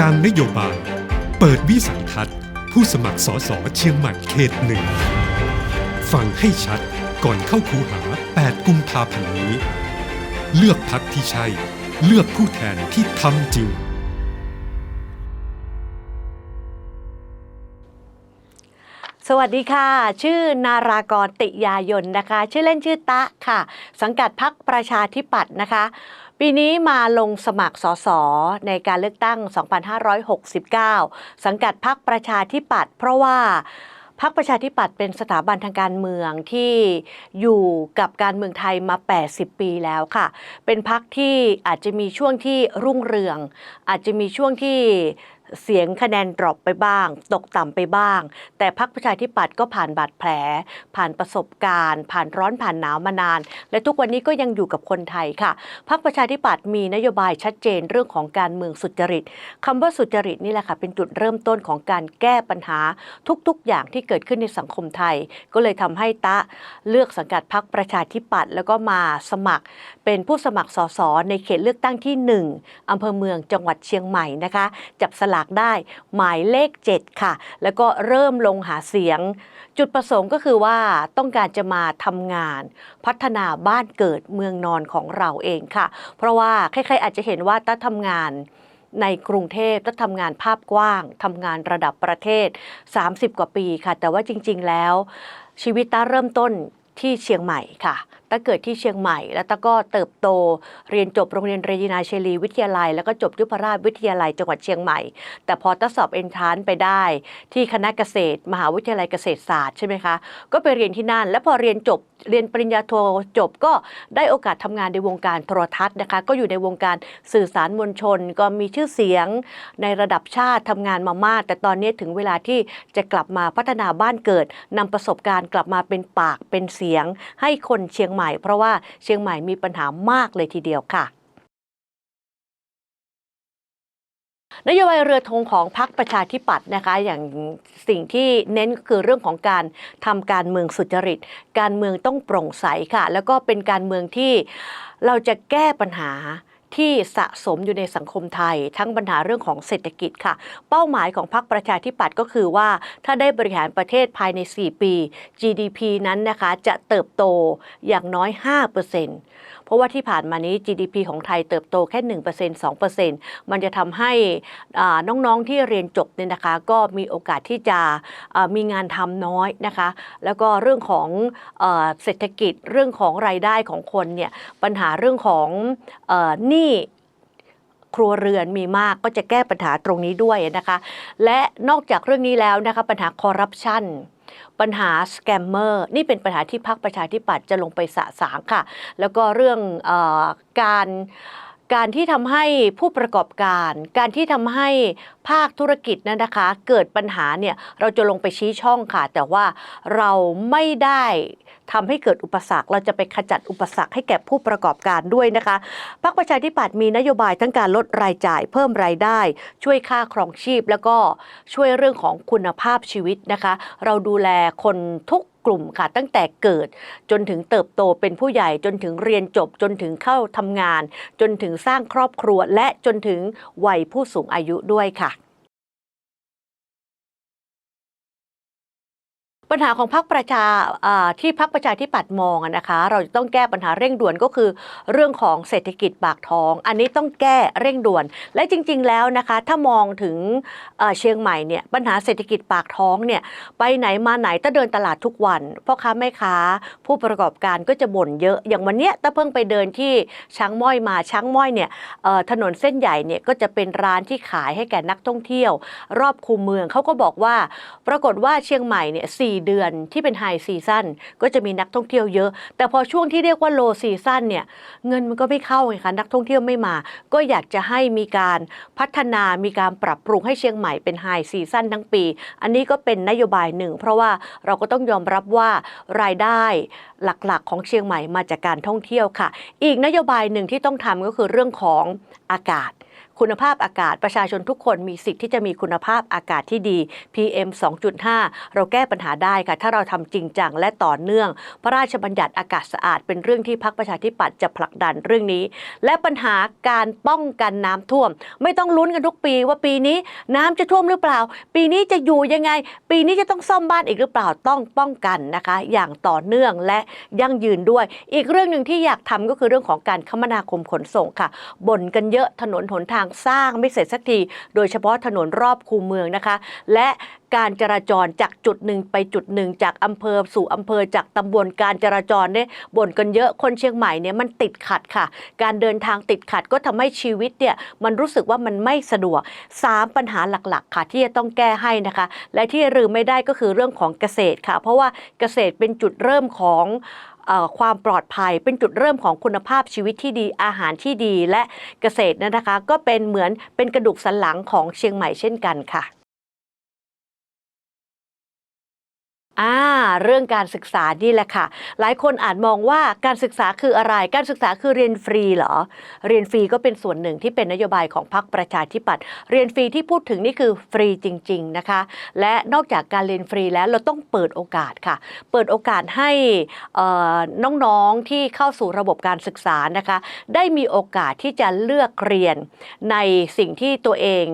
กลางนโยบาย เปิดวิสัยทัศน์ ผู้สมัครสสเชียงใหม่เขตหนึ่งฟังให้ชัดก่อนเข้าคูหา 8 กุมภาพันธ์นี้ เลือกพักที่ใช่ เลือกผู้แทนที่ทำจริง สวัสดีค่ะ ชื่อนารากรติยายนนะคะ ชื่อเล่นชื่อตะค่ะ สังกัดพักประชาธิปัตย์นะคะ ปีนี้มาลงสมัครสสในการเลือกตั้ง 2569 สังกัดพักประชาธิปัตย์เพราะว่าพักประชาธิปัตย์เป็นสถาบันทางการเมืองที่อยู่กับการเมืองไทยมา 80 ปีแล้วค่ะ เป็นพักที่อาจจะมีช่วงที่รุ่งเรือง อาจจะมีช่วงที่ เสียงคะแนนดรอปไปบ้าง ตกต่ำไปบ้าง แต่พักประชาธิปัตย์ก็ผ่านบาดแผล ผ่านประสบการณ์ ผ่านร้อนผ่านหนาวมานาน และทุกวันนี้ก็ยังอยู่กับคนไทยค่ะพักประชาธิปัตย์มีนโยบายชัดเจนเรื่องของการเมืองสุจริตคำว่าสุจริตนี่แหละค่ะเป็นจุดเริ่มต้นของการแก้ปัญหาทุกๆ อย่างที่เกิดขึ้นในสังคมไทย ก็เลยทำให้ตะเลือกสังกัดพักประชาธิปัตย์แล้วก็มาสมัคร เป็นผู้สมัครสสในเขตเลือกตั้งที่ 1อำเภอเมืองจังหวัดเชียงใหม่นะคะ จับสลากได้ หมายเลข 7 ค่ะ แล้วก็เริ่มลงหาเสียง จุดประสงค์ก็คือว่าต้องการจะมาทำงาน พัฒนาบ้านเกิดเมืองนอนของเราเองค่ะ เพราะว่าใครๆอาจจะเห็นว่าต้าทำงานในกรุงเทพต้าทำงานภาพกว้างทำงานระดับประเทศ 30 กว่าปีค่ะ แต่ว่าจริง ๆ แล้ว ชีวิตต้าเริ่มต้นที่เชียงใหม่ค่ะต้าเกิดที่เชียงใหม่ แล้วต้าก็เติบโต เรียนจบโรงเรียนเรจินาเชลีวิทยาลัย แล้วก็จบยุพราชวิทยาลัยจังหวัดเชียงใหม่ แต่พอต้าสอบเอนทรานไปได้ ที่คณะเกษตร มหาวิทยาลัยเกษตรศาสตร์ใช่ไหมคะ ก็ไปเรียนที่นั่น แล้วพอเรียนจบเรียนปริญญาโทจบก็ได้โอกาสทำงานในวงการโทรทัศน์นะคะ ก็อยู่ในวงการสื่อสารมวลชน ก็มีชื่อเสียงในระดับชาติทำงานมามาก แต่ตอนนี้ถึงเวลาที่จะกลับมาพัฒนาบ้านเกิดนำประสบการณ์กลับมาเป็นปากเป็นเสียง ให้คนเชียงใหม่ เพราะว่าเชียงใหม่มีปัญหามากเลยทีเดียวค่ะนโยบายเรือธงของพรรคประชาธิปัตย์นะคะ อย่างสิ่งที่เน้นก็คือเรื่องของการทำการเมืองสุจริต การเมืองต้องโปร่งใสค่ะ แล้วก็เป็นการเมืองที่เราจะแก้ปัญหา ที่สะสมอยู่ในสังคมไทย ทั้งปัญหาเรื่องของเศรษฐกิจค่ะ เป้าหมายของพรรคประชาธิปัตย์ก็คือว่า ถ้าได้บริหารประเทศภายใน 4 ปี GDP นั้นนะคะจะเติบโตอย่างน้อย 5%เพราะว่าที่ผ่านมานี้ GDP ของไทยเติบโตแค่ 1% 2%มันจะทำให้น้องๆที่เรียนจบเนี่ยนะคะ ก็มีโอกาสที่จะมีงานทำน้อยนะคะ แล้วก็เรื่องของเศรษฐกิจเรื่องของรายได้ของคนเนี่ยปัญหาเรื่องของหนี้ครัวเรือนมีมากก็จะแก้ปัญหาตรงนี้ด้วยนะคะ และนอกจากเรื่องนี้แล้วนะคะปัญหาคอร์รัปชัน ปัญหาสแกมเมอร์นี่เป็นปัญหาที่พรรคประชาธิปัตย์จะลงไปสะสางค่ะ แล้วก็เรื่องอการ การที่ทำให้ผู้ประกอบการ การที่ทำให้ภาคธุรกิจนั้นนะคะ เกิดปัญหาเนี่ยเราจะลงไปชี้ช่องค่ะ แต่ว่าเราไม่ได้ทำให้เกิดอุปสรรค เราจะไปขจัดอุปสรรคให้แก่ผู้ประกอบการด้วยนะคะพรรคประชาธิปัตย์มีนโยบายทั้งการลดรายจ่าย เพิ่มรายได้ ช่วยค่าครองชีพ แล้วก็ช่วยเรื่องของคุณภาพชีวิตนะคะ เราดูแลคนทุก กลุ่มค่ะ ตั้งแต่เกิด จนถึงเติบโตเป็นผู้ใหญ่จนถึงเรียนจบ จนถึงเข้าทำงาน จนถึงสร้างครอบครัวและจนถึงวัยผู้สูงอายุด้วยค่ะ ปัญหาของพรรคประชาที่พรรคประชาธิปัตย์มองนะคะ เราจะต้องแก้ปัญหาเร่งด่วนก็คือ เรื่องของเศรษฐกิจปากท้อง อันนี้ต้องแก้เร่งด่วน และจริง ๆ แล้วนะคะ ถ้ามองถึงเชียงใหม่เนี่ยปัญหาเศรษฐกิจปากท้องเนี่ยไปไหนมาไหนถ้าเดินตลาดทุกวันพ่อค้าแม่ค้า ผู้ประกอบการก็จะบ่นเยอะ อย่างวันเนี้ยถ้าเพิ่งไปเดินที่ช้างม้อยมาช้างม้อยเนี่ยถนนเส้นใหญ่เนี่ยก็จะเป็นร้านที่ขายให้แก่นักท่องเที่ยว รอบคูเมืองเขาก็บอกว่า ปรากฏว่าเชียงใหม่เนี่ยสเดือนที่เป็นไฮซีซั่นก็จะมีนักท่องเที่ยวเยอะ แต่พอช่วงที่เรียกว่าโลซีซั่นเนี่ยเงินมันก็ไม่เข้าไงคะนักท่องเที่ยวไม่มา ก็อยากจะให้มีการพัฒนามีการปรับปรุงให้เชียงใหม่เป็นไฮซีซั่นทั้งปี อันนี้ก็เป็นนโยบายหนึ่ง เพราะว่าเราก็ต้องยอมรับว่ารายได้หลักๆ ของเชียงใหม่มาจากการท่องเที่ยวค่ะ อีกนโยบายหนึ่งที่ต้องทำก็คือเรื่องของอากาศ คุณภาพอากาศประชาชนทุกคนมีสิทธิ์ที่จะมีคุณภาพอากาศที่ดี PM 2.5 เราแก้ปัญหาได้ค่ะ ถ้าเราทำจริงจังและต่อเนื่อง พระราชบัญญัติอากาศสะอาด เป็นเรื่องที่พรรคประชาธิปัตย์จะผลักดันเรื่องนี้ และปัญหาการป้องกันน้ำท่วม ไม่ต้องลุ้นกันทุกปีว่าปีนี้น้ำจะท่วมหรือเปล่า ปีนี้จะอยู่ยังไง ปีนี้จะต้องซ่อมบ้านอีกหรือเปล่าต้องป้องกันนะคะ อย่างต่อเนื่องและยั่งยืนด้วย อีกเรื่องหนึ่งที่อยากทำก็คือเรื่องของการคมนาคมขนส่งค่ะบ่นกันเยอะถนนหนทางางสร้างไม่เสร็จสักที โดยเฉพาะถนนรอบคูเมืองนะคะ และการจราจรจากจุดหนึ่งไปจุดหนึ่งจากอำเภอสู่อำเภอจากตำบลการจราจรเนี่ยบ่นกันเยอะคนเชียงใหม่เนี่ยมันติดขัดค่ะ การเดินทางติดขัดก็ทำให้ชีวิตเนี่ยมันรู้สึกว่ามันไม่สะดวก 3 ปัญหาหลักๆ ค่ะ ที่จะต้องแก้ให้นะคะ และที่ลืมไม่ได้ก็คือเรื่องของเกษตรค่ะ เพราะว่าเกษตรเป็นจุดเริ่มของ ความปลอดภัย เป็นจุดเริ่มของคุณภาพชีวิตที่ดีอาหารที่ดีและเกษตรนะคะ ก็เป็นเหมือนเป็นกระดูกสันหลังของเชียงใหม่เช่นกันค่ะ อ่าเรื่องการศึกษานี่แหละค่ะ หลายคนอาจมองว่าการศึกษาคืออะไร การศึกษาคือเรียนฟรีเหรอ เรียนฟรีก็เป็นส่วนหนึ่งที่เป็นนโยบายของพรรคประชาธิปัตย์เรียนฟรีที่พูดถึงนี่คือฟรีจริง ๆนะคะ และนอกจากการเรียนฟรีแล้วเราต้องเปิดโอกาสค่ะ เปิดโอกาสให้น้องๆที่เข้าสู่ระบบการศึกษานะคะ ได้มีโอกาสที่จะเลือกเรียนในสิ่งที่ตัวเอง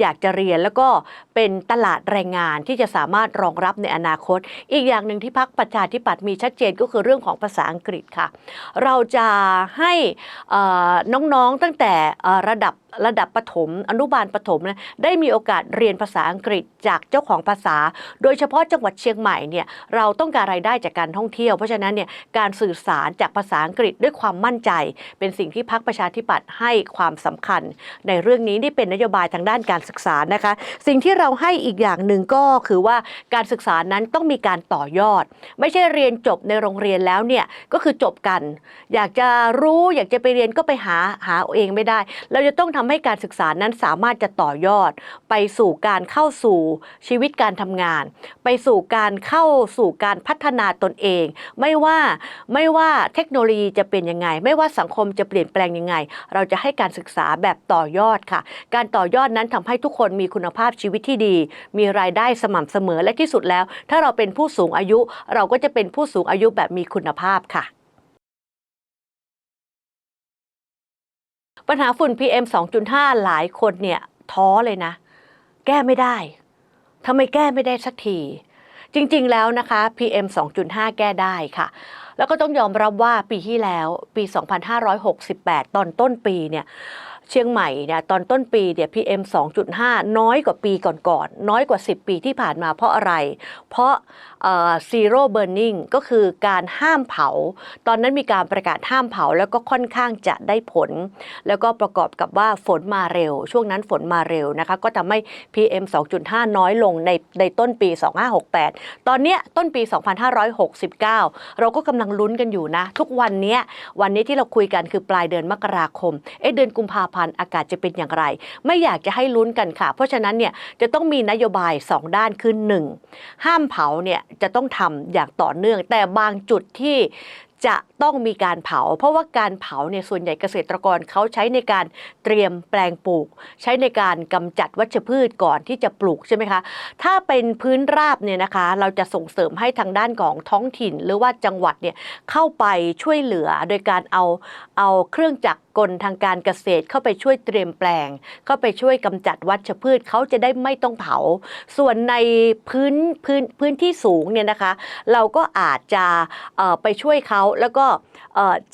อยากจะเรียนแล้วก็เป็นตลาดแรงงานที่จะสามารถรองรับในอนาคตอีกอย่างหนึ่งที่พักประชาธิปัตย์มีชัดเจนก็คือเรื่องของภาษาอังกฤษค่ะ เราจะให้น้องๆตั้งแต่ระดับระดับประถม อนุบาลประถมนะได้มีโอกาสเรียนภาษาอังกฤษจากเจ้าของภาษา โดยเฉพาะจังหวัดเชียงใหม่เนี่ยเราต้องการรายได้จากการท่องเที่ยว เพราะฉะนั้นเนี่ยการสื่อสารจากภาษาอังกฤษด้วยความมั่นใจ เป็นสิ่งที่พักประชาธิปัตย์ให้ความสำคัญ ในเรื่องนี้นี่เป็นนโยบายทางด้านการศึกษานะคะ สิ่งที่เราให้อีกอย่างหนึ่งก็คือว่าการศึกษานั้นต้องมีการต่อยอด ไม่ใช่เรียนจบในโรงเรียนแล้วเนี่ยก็คือจบกัน อยากจะรู้อยากจะไปเรียนก็ไปหาหาเองไม่ได้ เราจะต้องทำให้การศึกษานั้นสามารถจะต่อยอด ไปสู่การเข้าสู่ชีวิตการทำงาน ไปสู่การเข้าสู่การพัฒนาตนเอง ไม่ว่าไม่ว่าเทคโนโลยีจะเป็นยังไง ไม่ว่าสังคมจะเปลี่ยนแปลงยังไง เราจะให้การศึกษาแบบต่อยอดค่ะ การต่อยอดนั้นทำให้ทุกคนมีคุณภาพชีวิตที่ดี มีรายได้สม่ำเสมอและที่สุดแล้ว ถ้าเราเป็นผู้สูงอายุ เราก็จะเป็นผู้สูงอายุแบบมีคุณภาพค่ะ ปัญหาฝุ่น PM 2.5 หลายคนเนี่ยท้อเลยนะ แก้ไม่ได้ทำไมแก้ไม่ได้สักที จริงๆแล้วนะคะ PM 2.5 แก้ได้ค่ะ แล้วก็ต้องยอมรับว่าปีที่แล้วปี 2568 ตอนต้นปีเนี่ย เชียงใหม่เนี่ยตอนต้นปีเนี่ย PM 2.5น้อยกว่าปีก่อนๆน้อยกว่า 10 ปีที่ผ่านมาเพราะอะไร เพราะเอ่อ zero burning ก็คือการห้ามเผา ตอนนั้นมีการประกาศห้ามเผาแล้วก็ค่อนข้างจะได้ผล แล้วก็ประกอบกับว่าฝนมาเร็ว ช่วงนั้นฝนมาเร็วนะคะก็ทำให้ PM 2.5 น้อยลงในในต้นปี 2568 ตอนเนี้ยต้นปี 2569 เราก็กำลังลุ้นกันอยู่นะ ทุกวันเนี้ยวันนี้ที่เราคุยกันคือปลายเดือนมกราคมเอ๊ะเดือนกุมภาพันธ์อากาศจะเป็นอย่างไร ไม่อยากจะให้ลุ้นกันค่ะ เพราะฉะนั้นเนี่ยจะต้องมีนโยบาย 2 ด้านคือ1ห้ามเผาเนี่ยจะต้องทำอย่างต่อเนื่อง แต่บางจุดที่ จะต้องมีการเผา เพราะว่าการเผาเนี่ยส่วนใหญ่เกษตรกรเขาใช้ในการเตรียมแปลงปลูก ใช้ในการกำจัดวัชพืชก่อนที่จะปลูกใช่ไหมคะ ถ้าเป็นพื้นราบเนี่ยนะคะ เราจะส่งเสริมให้ทางด้านของท้องถิ่น หรือว่าจังหวัดเนี่ยเข้าไปช่วยเหลือโดยการเอาเอาเครื่องจักรกลทางการเกษตรเข้าไปช่วยเตรียมแปลง เข้าไปช่วยกำจัดวัชพืชเขาจะได้ไม่ต้องเผา ส่วนในพื้นพื้นพื้นที่สูงเนี่ยนะคะ เราก็อาจจะไปช่วยเขาแล้วก็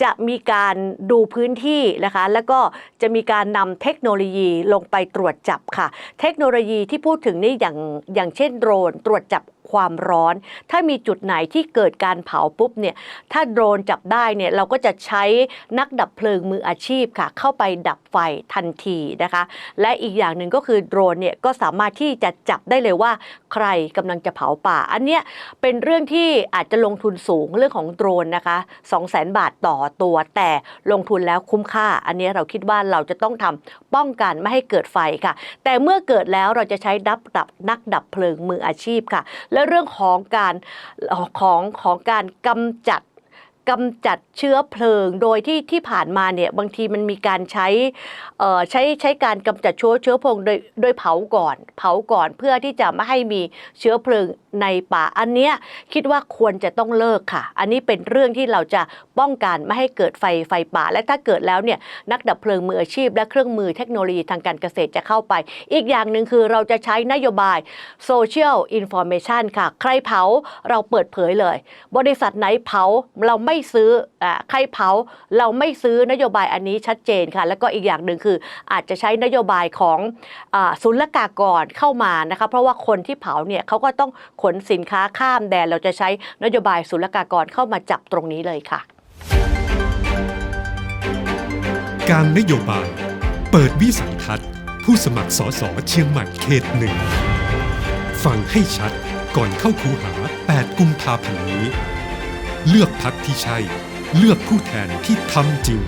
จะมีการดูพื้นที่นะคะแล้วก็จะมีการนำเทคโนโลยีลงไปตรวจจับค่ะ เทคโนโลยีที่พูดถึงนี่อย่างอย่างเช่นโดรนตรวจจับ ความร้อน ถ้ามีจุดไหนที่เกิดการเผาปุ๊บเนี่ยถ้าโดรนจับได้เนี่ยเราก็จะใช้นักดับเพลิงมืออาชีพค่ะ เข้าไปดับไฟทันทีนะคะ และอีกอย่างหนึ่งก็คือโดรนเนี่ยก็สามารถที่จะจับได้เลยว่าใครกำลังจะเผาป่า อันเนี้ยเป็นเรื่องที่อาจจะลงทุนสูงเรื่องของโดรนนะคะ 2 0 0 0 0 0 บาทต่อตัวแต่ลงทุนแล้วคุ้มค่า อันนี้เราคิดว่าเราจะต้องทำป้องกันไม่ให้เกิดไฟค่ะ แต่เมื่อเกิดแล้วเราจะใช้ดับดับนักดับเพลิงมืออาชีพค่ะ และเรื่องของการของของการกำจัด กำจัดเชื้อเพลิง โดยที่ที่ผ่านมาเนี่ยบางทีมันมีการใช้ใช้ใช้การกำจัดเชื้อเชื้อเพลิงโดยโดยเผาก่อน เผาก่อนเพื่อที่จะไม่ให้มีเชื้อเพลิงในป่า อันเนี้ยคิดว่าควรจะต้องเลิกค่ะ อันนี้เป็นเรื่องที่เราจะป้องกันไม่ให้เกิดไฟไฟป่า และถ้าเกิดแล้วเนี่ยนักดับเพลิงมืออาชีพ และเครื่องมือเทคโนโลยีทางการเกษตรจะเข้าไป อีกอย่างหนึ่งคือเราจะใช้นโยบาย Social Information ค่ะ ใครเผาเราเปิดเผยเลย บริษัทไหนเผาเราไม่ไม่ซื้ออใครเผาเราไม่ซื้อนโยบายอันนี้ชัดเจนค่ะ แล้วก็อีกอย่างหนึ่งคืออาจจะใช้นโยบายของอศุลกากรเข้ามานะคะเพราะว่าคนที่เผาเนี่ยเขาก็ต้องขนสินค้าข้ามแดนเราจะใช้นโยบายศุลกากรเข้ามาจับตรงนี้เลยค่ะ การนโยบาย เปิดวิสัยทัศน์ ผู้สมัครสสเชียงใหม่เขตหนึ่งฟังให้ชัดก่อนเข้าคูหา 8 กุมภาพันธ์นี้ เลือกพักที่ใช่ เลือกผู้แทนที่ทำจริง